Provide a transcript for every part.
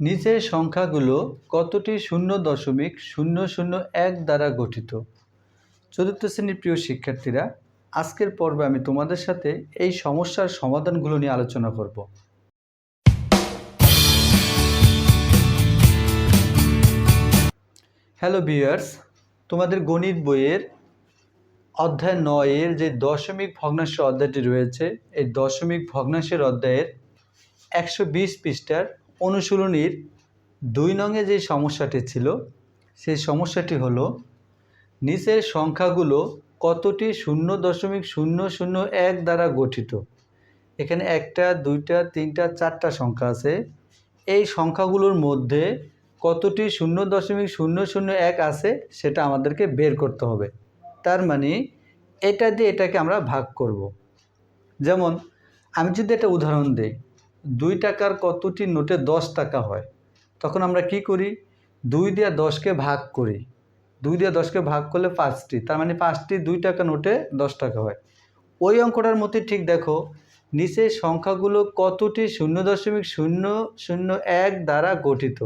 নিচের সংখ্যাগুলো কতটি শূন্য দশমিক শূন্য শূন্য এক দ্বারা গঠিত? চতুর্থ শ্রেণির প্রিয় শিক্ষার্থীরা, আজকের পর্বে আমি তোমাদের সাথে এই সমস্যার সমাধানগুলো নিয়ে আলোচনা করব। হ্যালো ভিউয়ার্স তোমাদের গণিত বইয়ের অধ্যায় নয়ের যে দশমিক ভগ্নাংশ অধ্যায়টি রয়েছে, এই দশমিক ভগ্নাংশের অধ্যায়ের একশো বিশ পৃষ্ঠার অনুশীলনীর দুই নঙে যে সমস্যাটি ছিল, সেই সমস্যাটি হলো নিচের সংখ্যাগুলো কতটি শূন্য দশমিক শূন্য শূন্য এক দ্বারা গঠিত। এখানে একটা, দুইটা, তিনটা, চারটা সংখ্যা আছে। এই সংখ্যাগুলোর মধ্যে কতটি শূন্য দশমিক শূন্য শূন্য এক আছে সেটা আমাদেরকে বের করতে হবে। তার মানে এটা দিয়ে এটাকে আমরা ভাগ করব। যেমন আমি যদি একটা উদাহরণ দিই দুই টাকার কতটি নোটে দশ টাকা হয়? তখন আমরা কি করি? দুই দিয়ে দশকে ভাগ করি। দুই দিয়ে দশকে ভাগ করলে পাঁচটি, তার মানে পাঁচটি দুই টাকা নোটে দশ টাকা হয়। ওই অঙ্কটার মধ্যে ঠিক দেখো নিচের সংখ্যাগুলো কতটি শূন্য দশমিক শূন্য শূন্য এক দ্বারা গঠিত?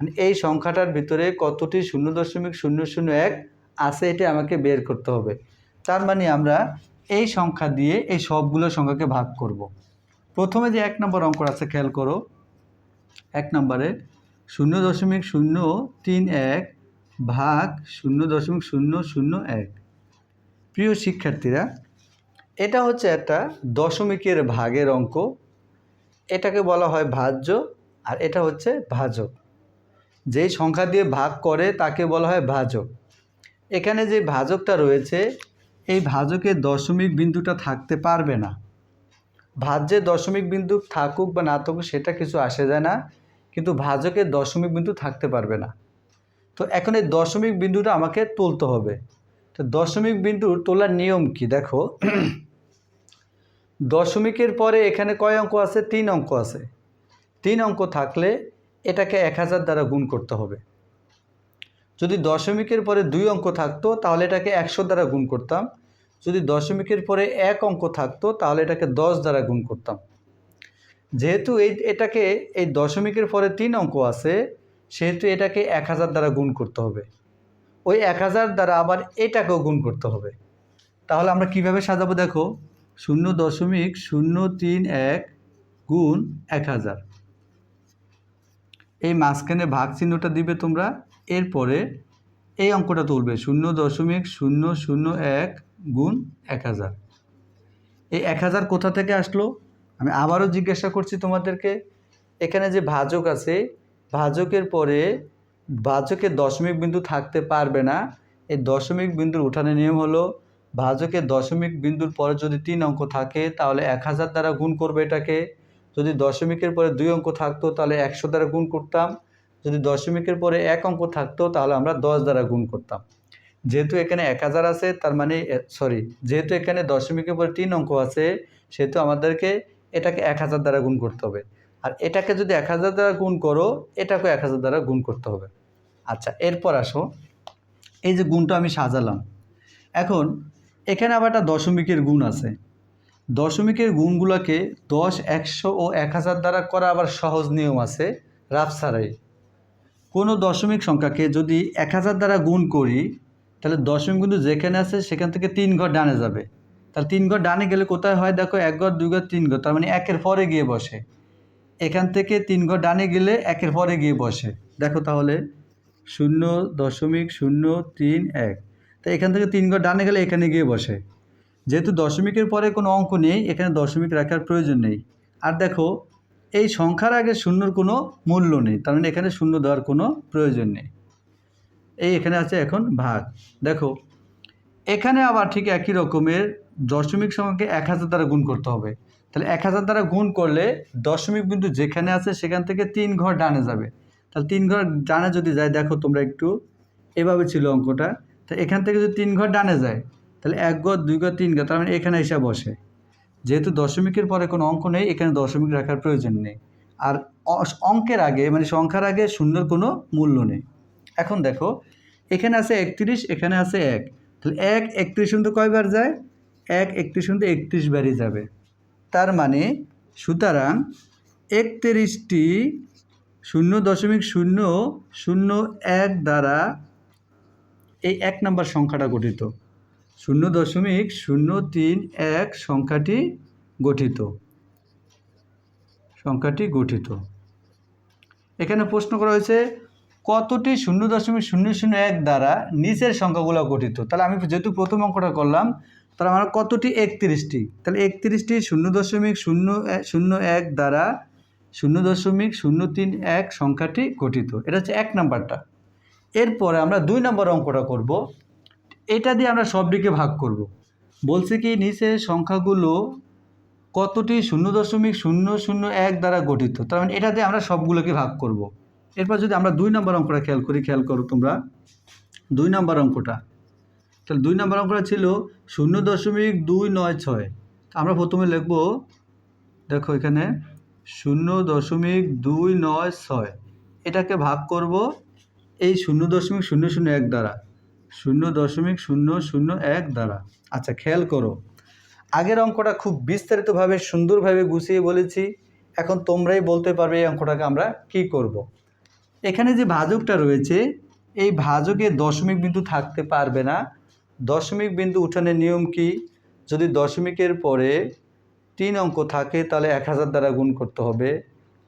মানে এই সংখ্যাটার ভিতরে কতটি শূন্য দশমিক শূন্য শূন্য এক আছে এটা আমাকে বের করতে হবে। তার মানে আমরা এই সংখ্যা দিয়ে এই সবগুলো সংখ্যাকে ভাগ করব। প্রথমে যে এক নম্বর অঙ্ক আছে, খেয়াল করো। এক নম্বরে শূন্য দশমিক শূন্য তিন এক ভাগ শূন্য দশমিক শূন্য শূন্য এক। প্রিয় শিক্ষার্থীরা, এটা হচ্ছে একটা দশমিকের ভাগের অঙ্ক। এটাকে বলা হয় ভাজ্য আর এটা হচ্ছে ভাজক। যেই সংখ্যা দিয়ে ভাগ করে তাকে বলা হয় ভাজক। এখানে যে ভাজকটা রয়েছে, এই ভাজকের দশমিক বিন্দুটা থাকতে পারবে না। ভাজ্যে দশমিক বিন্দু থাকুক বা না থাকুক, সেটা কিছু আসে যায় না। কিন্তু ভাজকে দশমিক বিন্দু থাকতে পারবে না। তো এখন এই দশমিক বিন্দুটা আমাকে তুলতে হবে। তো দশমিক বিন্দু তোলার নিয়ম কি? দেখো, দশমিকের পরে এখানে কয় অঙ্ক আছে? তিন অঙ্ক আছে। তিন অঙ্ক থাকলে এটাকে এক হাজার দ্বারা গুণ করতে হবে। যদি দশমিকের পরে দুই অঙ্ক থাকতো, তাহলে এটাকে একশো দ্বারা গুণ করতাম। যদি দশমিকের পরে এক অঙ্ক থাকতো, তাহলে এটাকে দশ দ্বারা গুণ করতাম। যেহেতু এই, এটাকে এই দশমিকের পরে তিন অঙ্ক আছে, সেহেতু এটাকে এক হাজার দ্বারা গুণ করতে হবে। ওই এক হাজার দ্বারা আবার এটাকেও গুণ করতে হবে। তাহলে আমরা কীভাবে সাজাবো দেখো? শূন্য দশমিক শূন্য তিন এক গুণ এক হাজার। এই মাঝখানে ভাগ চিহ্নটা দিবে তোমরা, এরপরে এই অঙ্কটা তুলবে। শূন্য দশমিক শূন্য শূন্য এক গুণ এক হাজার। এই এক হাজার কোথা থেকে আসলো? আমি আবারও জিজ্ঞাসা করছি তোমাদেরকে, এখানে যে ভাজক আছে, ভাজকের পরে ভাজকের দশমিক বিন্দু থাকতে পারবে না। এই দশমিক বিন্দুর উঠানের নিয়ম হলো ভাজকের দশমিক বিন্দুর পরে যদি তিন অঙ্ক থাকে, তাহলে এক হাজার দ্বারা গুণ করবে এটাকে। যদি দশমিকের পরে দুই অঙ্ক থাকতো, তাহলে একশো দ্বারা গুণ করতাম। যদি দশমিকের পরে এক অঙ্ক থাকতো, তাহলে আমরা দশ দ্বারা গুণ করতাম। যেহেতু এখানে এক হাজার আছে, তার মানে সরি যেহেতু এখানে দশমিকের পরে তিন অঙ্ক আছে, সেহেতু আমাদেরকে এটাকে এক হাজার দ্বারা গুণ করতে হবে। আর এটাকে যদি এক হাজার দ্বারা গুণ করো, এটাকেও এক হাজার দ্বারা গুণ করতে হবে। আচ্ছা এরপর আসো। এই যে গুণটা আমি সাজালাম। এখন, এখানে আবার একটা দশমিকের গুণ আছে। দশমিকের গুণগুলোকে দশ, একশো ও এক হাজার দ্বারা করা আবার সহজ নিয়ম আছে, রাফ ছাড়াই। কোনো দশমিক সংখ্যাকে যদি এক হাজার দ্বারা গুণ করি তাহলে দশমিক বিন্দু যেখানে আছে, সেখান থেকে তিন ঘর ডানে যাবে। তাহলে তিন ঘর ডানে গেলে কোথায় হয়? দেখো, এক ঘর, দুই ঘর, তিন ঘর, তার মানে একের পরে গিয়ে বসে। এখান থেকে তিন ঘর ডানে গেলে একের পরে গিয়ে বসে। দেখো তাহলে, শূন্য দশমিক শূন্য তিন এক। তা এখান থেকে তিন ঘর ডানে গেলে এখানে গিয়ে বসে। যেহেতু দশমিকের পরে কোনো অঙ্ক নেই, এখানে দশমিক রাখার প্রয়োজন নেই। আর দেখো, এই সংখ্যার আগে শূন্যর কোনো মূল্য নেই, তার মানে এখানে শূন্য দেওয়ার কোনো প্রয়োজন নেই। এই এখানে আছে এখন ভাগ। দেখো, এখানে আবার ঠিক একই রকমের দশমিক সংখ্যাকে এক হাজার দ্বারা গুণ করতে হবে। তাহলে এক হাজার দ্বারা গুণ করলে দশমিক বিন্দু যেখানে আছে সেখান থেকে তিন ঘর ডানে যাবে। তাহলে তিন ঘর ডানে যদি যায়, দেখো তোমরা একটু এভাবে ছিল অঙ্কটা। তো এখান থেকে যদি তিন ঘর ডানে যায়, তাহলে এক ঘর, দুই ঘর, তিন ঘর, তার মানে এখানে এসে বসে। যেহেতু দশমিকের পরে কোনো অঙ্ক নেই, এখানে দশমিক রাখার প্রয়োজন নেই। আর অঙ্কের আগে মানে সংখ্যার আগে শূন্যর কোনো মূল্য নেই। এখন দেখো, এখানে আছে একত্রিশ, এখানে আছে এক। তাহলে এক একত্রিশ কিন্তু কয়বার যায়? এক একত্রিশ কিন্তু একত্রিশ বারই যাবে। তার মানে সুতরাং একত্রিশটি শূন্য দশমিক শূন্য শূন্য এক দ্বারা এই এক নম্বর সংখ্যাটা গঠিত। শূন্য দশমিক শূন্য তিন এক সংখ্যাটি গঠিত। সংখ্যাটি গঠিত। এখানে প্রশ্ন করা হয়েছে কতটি শূন্য দশমিক শূন্য শূন্য এক দ্বারা নিচের সংখ্যাগুলো গঠিত? তাহলে আমি যেহেতু প্রথম অঙ্কটা করলাম, তাহলে আমার কতটি একত্রিশটি? তাহলে একত্রিশটি শূন্য দশমিক শূন্য শূন্য এক দ্বারা শূন্য দশমিক শূন্য তিন এক সংখ্যাটি গঠিত। এটা হচ্ছে এক নাম্বারটা। এরপরে আমরা দুই নম্বর অঙ্কটা করব। এটা দিয়ে আমরা সবটিকে ভাগ করব। বলছে কি, নিচের সংখ্যাগুলো কতটি শূন্য দশমিক শূন্য শূন্য এক দ্বারা গঠিত? তার মানে এটা দিয়ে আমরা সবগুলোকে ভাগ করব। এরপর যদি আমরা দুই নম্বর অঙ্কটা খেয়াল করি, খেয়াল করো তোমরা। দুই নম্বর অঙ্কটা। তাহলে দুই নম্বর অঙ্কটা ছিল শূন্য দশমিক দুই নয় ছয়। আমরা প্রথমে লিখব, দেখো এখানে, শূন্য দশমিক দুই নয় ছয়। এটাকে ভাগ করব এই শূন্য দশমিক শূন্য শূন্য এক দ্বারা। শূন্য দশমিক শূন্য শূন্য এক দ্বারা। আচ্ছা খেয়াল করো। আগের অঙ্কটা খুব বিস্তারিতভাবে, সুন্দরভাবে গুছিয়ে বলেছি। এখন তোমরাই বলতে পারবে এই অঙ্কটাকে আমরা কি করব। এখানে যে ভাজকটা রয়েছে, এই ভাজকে দশমিক বিন্দু থাকতে পারবে না। দশমিক বিন্দু উঠানের নিয়ম কি? যদি দশমিকের পরে তিন অঙ্ক থাকে, তাহলে এক হাজার দ্বারা গুণ করতে হবে।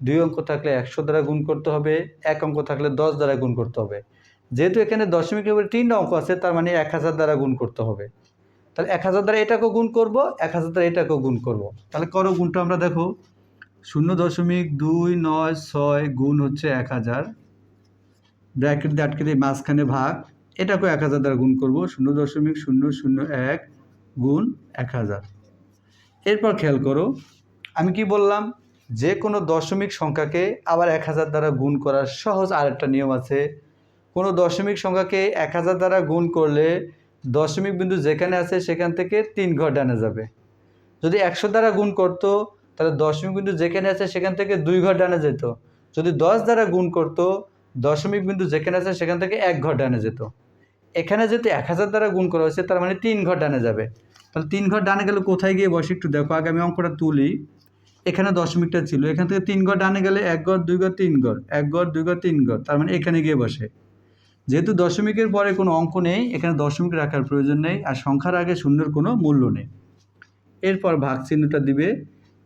দুই অঙ্ক থাকলে একশো দ্বারা গুণ করতে হবে। এক অঙ্ক থাকলে দশ দ্বারা গুণ করতে হবে। যেহেতু এখানে দশমিকের উপরে তিনটা অঙ্ক আছে, তার মানে এক হাজার দ্বারা গুণ করতে হবে। তাহলে এক হাজার দ্বারা এটাকেও গুণ করব, এক হাজার দ্বারা এটাকেও গুণ করব। তাহলে করো গুণটা আমরা দেখো। শূন্য দশমিক দুই নয় ছয় গুণ হচ্ছে এক হাজার। ব্র্যাকেট দিয়ে আটকে দিয়ে মাঝখানে ভাগ, এটাকেও এক হাজার দ্বারা গুণ করব, শূন্য দশমিক শূন্য শূন্য এক গুণ এক হাজার। এরপর খেয়াল করো, আমি কি বললাম? যে কোনো দশমিক সংখ্যাকে আবার এক হাজার দ্বারা গুণ করার সহজ আরেকটা নিয়ম আছে। কোনো দশমিক সংখ্যাকে এক হাজার দ্বারা গুণ করলে দশমিক বিন্দু যেখানে আছে সেখান থেকে তিন ঘর ডানে যাবে। যদি একশো দ্বারা গুণ করতো, তাহলে দশমিক বিন্দু যেখানে আছে সেখান থেকে দুই ঘর ডানে যেত। যদি দশ দ্বারা গুণ করতো দশমিক বিন্দু যেখানে আছে সেখান থেকে এক ঘর ডানে যেত। এখানে যেহেতু এক হাজার দ্বারা গুণ করা হয়েছে, তার মানে তিন ঘর ডানে যাবে। তাহলে তিন ঘর ডানে গেলে কোথায় গিয়ে বসে একটু দেখো, আগে আমি অঙ্কটা তুলি। এখানে দশমিকটা ছিল, এখান থেকে তিন ঘর ডানে গেলে এক ঘর, দুই ঘর, তিন ঘর, এক ঘর, দুই ঘর, তিন ঘর, তার মানে এখানে গিয়ে বসে। যেহেতু দশমিকের পরে কোনো অঙ্ক নেই, এখানে দশমিক রাখার প্রয়োজন নেই, আর সংখ্যার আগে শূন্যর কোনো মূল্য নেই। এরপর ভাগ চিহ্নটা দিবে।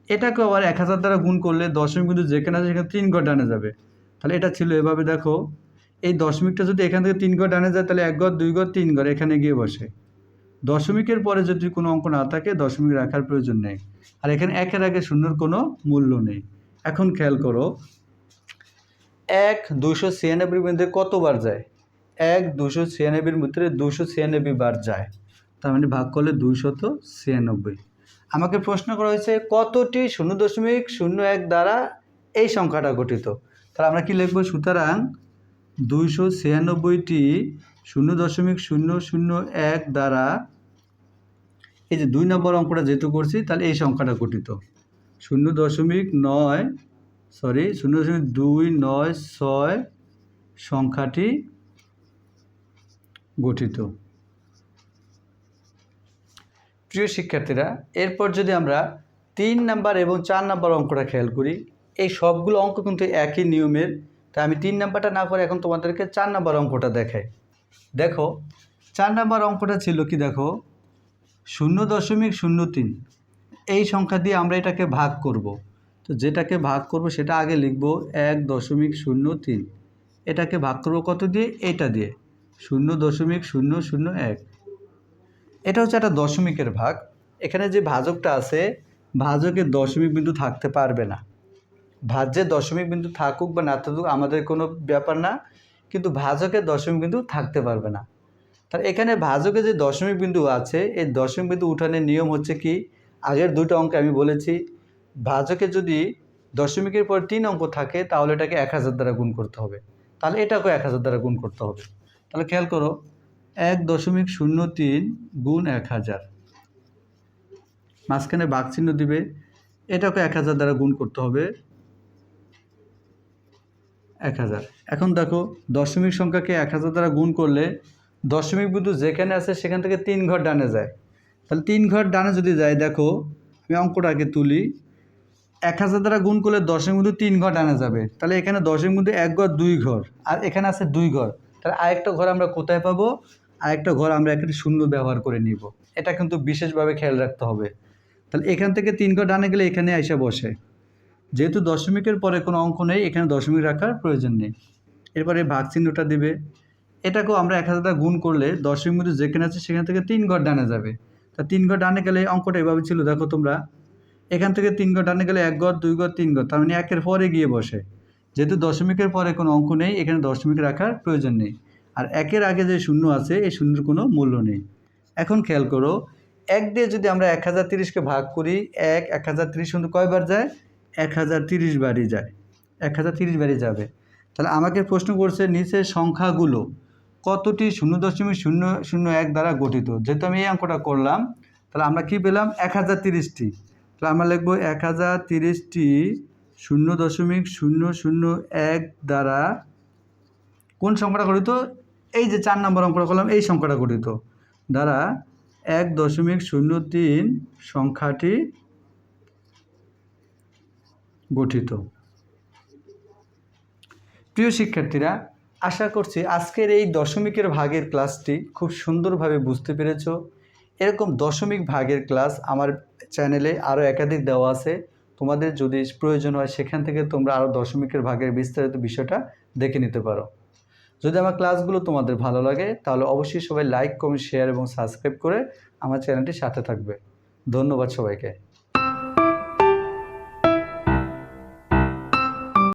এটাকে আবার এক হাজার দ্বারা গুণ করলে দশমিক বিন্দু যেখানে আছে সেখানে তিন ঘর ডানে যাবে। তাহলে এটা ছিল এভাবে দেখো। এই দশমিকটা যদি এখান থেকে তিন ঘর ডানে যায়, তাহলে এক ঘর, দুই ঘর, তিন ঘর এখানে গিয়ে বসে। দশমিকের পরে যদি কোনো অঙ্ক না থাকে, দশমিক রাখার প্রয়োজন নেই। আর এখানে একের আগে শূন্যর কোনো মূল্য নেই। এখন খেয়াল করো। এক দুশো ছিয়ানব্বই মধ্যে কতবার যায়? এক দুশো ছিয়ানব্বইয়ের মধ্যে দুশো ছিয়ানব্বই বার যায়। তার মানে ভাগ করলে দুইশত ছিয়ানব্বই। আমাকে প্রশ্ন করা হয়েছে, কতটি শূন্য দশমিক শূন্য এক দ্বারা এই সংখ্যাটা গঠিত? তাহলে আমরা কি লিখব? সুতরাং দুইশো ছিয়ানব্বইটি শূন্য দশমিক শূন্য শূন্য এক দ্বারা এই যে দুই নম্বর অঙ্কটা যেহেতু করছি, তাহলে এই সংখ্যাটা গঠিত। শূন্য দশমিক নয় সরি শূন্য দশমিক দুই নয় ছয় সংখ্যাটি গঠিত। প্রিয় শিক্ষার্থীরা, এরপর যদি আমরা তিন নাম্বার এবং চার নাম্বার অঙ্কটা খেয়াল করি এই সবগুলো অঙ্ক কিন্তু একই নিয়মের। তাই আমি তিন নাম্বারটা না করে এখন তোমাদেরকে চার নাম্বার অঙ্কটা দেখাই। দেখো, চার নাম্বার অঙ্কটা ছিল কি দেখো? শূন্য দশমিক শূন্য তিন। এই সংখ্যা দিয়ে আমরা এটাকে ভাগ করব। তো যেটাকে ভাগ করব সেটা আগে লিখব এক দশমিক শূন্য তিন। এটাকে ভাগ করব কত দিয়ে? এটা দিয়ে। শূন্য দশমিক শূন্য শূন্য এক। এটা হচ্ছে একটা দশমিকের ভাগ। এখানে যে ভাজকটা আছে ভাজকের দশমিক বিন্দু থাকতে পারবে না। ভাজ্যে দশমিক বিন্দু থাকুক বা না থাকুক, আমাদের কোনো ব্যাপার না। কিন্তু ভাজকে দশমিক বিন্দু থাকতে পারবে না। তার এখানে ভাজকে যে দশমিক বিন্দু আছে, এই দশমিক বিন্দু উঠানের নিয়ম হচ্ছে কি? আগের দুটো অঙ্কে আমি বলেছি, ভাজকে যদি দশমিকের পর তিন অঙ্ক থাকে, তাহলে এটাকে এক হাজার দ্বারা গুণ করতে হবে। তাহলে এটাকেও এক হাজার দ্বারা গুণ করতে হবে। তাহলে খেয়াল করো, এক দশমিক শূন্য তিন গুণ এক হাজার। মাঝখানে বাঘ চিহ্ন দিবে এটাকে এক হাজার দ্বারা গুণ করতে হবে। এক হাজার। এখন দেখো, দশমিক সংখ্যাকে এক হাজার দ্বারা গুণ করলে দশমিক বিন্দু যেখানে আছে সেখান থেকে তিন ঘর ডানে যায়। তাহলে তিন ঘর ডানে যদি যায়, দেখো, আমি অঙ্কটাকে তুলি, এক হাজার দ্বারা গুণ করলে দশের মধ্যে তিন ঘর আনা যাবে। তাহলে এখানে দশের মধ্যে এক ঘর, দুই ঘর, আর এখানে আছে দুই ঘর। তাহলে আরেকটা ঘর আমরা কোথায় পাবো? আরেকটা ঘর আমরা একটা শূন্য ব্যবহার করে নিব। এটা কিন্তু বিশেষভাবে খেয়াল রাখতে হবে। তাহলে এখান থেকে তিন ঘর ডানে গেলে এখানে এসে বসে। যেহেতু দশমিকের পরে কোনো অঙ্ক নেই, এখানে দশমিক রাখার প্রয়োজন নেই। এরপরে ভাগ চিহ্নটা দিবে। এটাকেও আমরা এক হাজার দ্বারা গুণ করলে দশমিক মধ্যে যেখানে আছে সেখান থেকে তিন ঘর ডানে যাবে। তা তিন ঘর ডানে গেলে অঙ্কটা এভাবে ছিল, দেখো তোমরা। এখান থেকে তিন ঘর ডানে গেলে এক ঘর, দুই ঘর, তিন ঘর, তার মানে একের পরে গিয়ে বসে। যেহেতু দশমিকের পরে কোনো অঙ্ক নেই, এখানে দশমিক রাখার প্রয়োজন নেই। আর একের আগে যে শূন্য আছে, এই শূন্যের কোনো মূল্য নেই। এখন খেয়াল করো, এক দিয়ে যদি আমরা এক হাজার তিরিশকে ভাগ করি, এক এক হাজার তিরিশ কিন্তু কয়বার যায়? এক হাজার তিরিশ বারই যায়। এক হাজার তিরিশ বারই যাবে। তাহলে আমাকে প্রশ্ন করছে, নিচের সংখ্যাগুলো কতটি শূন্য দশমিক শূন্য শূন্য এক দ্বারা গঠিত? যেহেতু আমি এই অঙ্কটা করলাম, তাহলে আমরা কি পেলাম? এক হাজার তিরিশটি। তাহলে আমরা লিখব এক হাজার তিরিশটি শূন্য দশমিক শূন্য শূন্য এক দ্বারা কোন সংখ্যাটা গঠিত? এই যে চার নম্বর অঙ্কটা করলাম, এই সংখ্যাটা গঠিত। দ্বারা এক দশমিক শূন্য তিন সংখ্যাটি গঠিত। প্রিয় শিক্ষার্থীরা, আশা করছি আজকের এই দশমিকের ভাগের ক্লাসটি খুব সুন্দরভাবে বুঝতে পেরেছ। এরকম দশমিক ভাগের ক্লাস আমার চ্যানেলে আরও একাধিক দেওয়া আছে। তোমাদের যদি প্রয়োজন হয়, সেখান থেকে তোমরা আরও দশমিকের ভাগের বিস্তারিত বিষয়টা দেখে নিতে পারো। যদি আমার ক্লাসগুলো তোমাদের ভালো লাগে, তাহলে অবশ্যই সবাই লাইক, কমেন্ট, শেয়ার এবং সাবস্ক্রাইব করে আমার চ্যানেলটির সাথে থাকবে। ধন্যবাদ সবাইকে।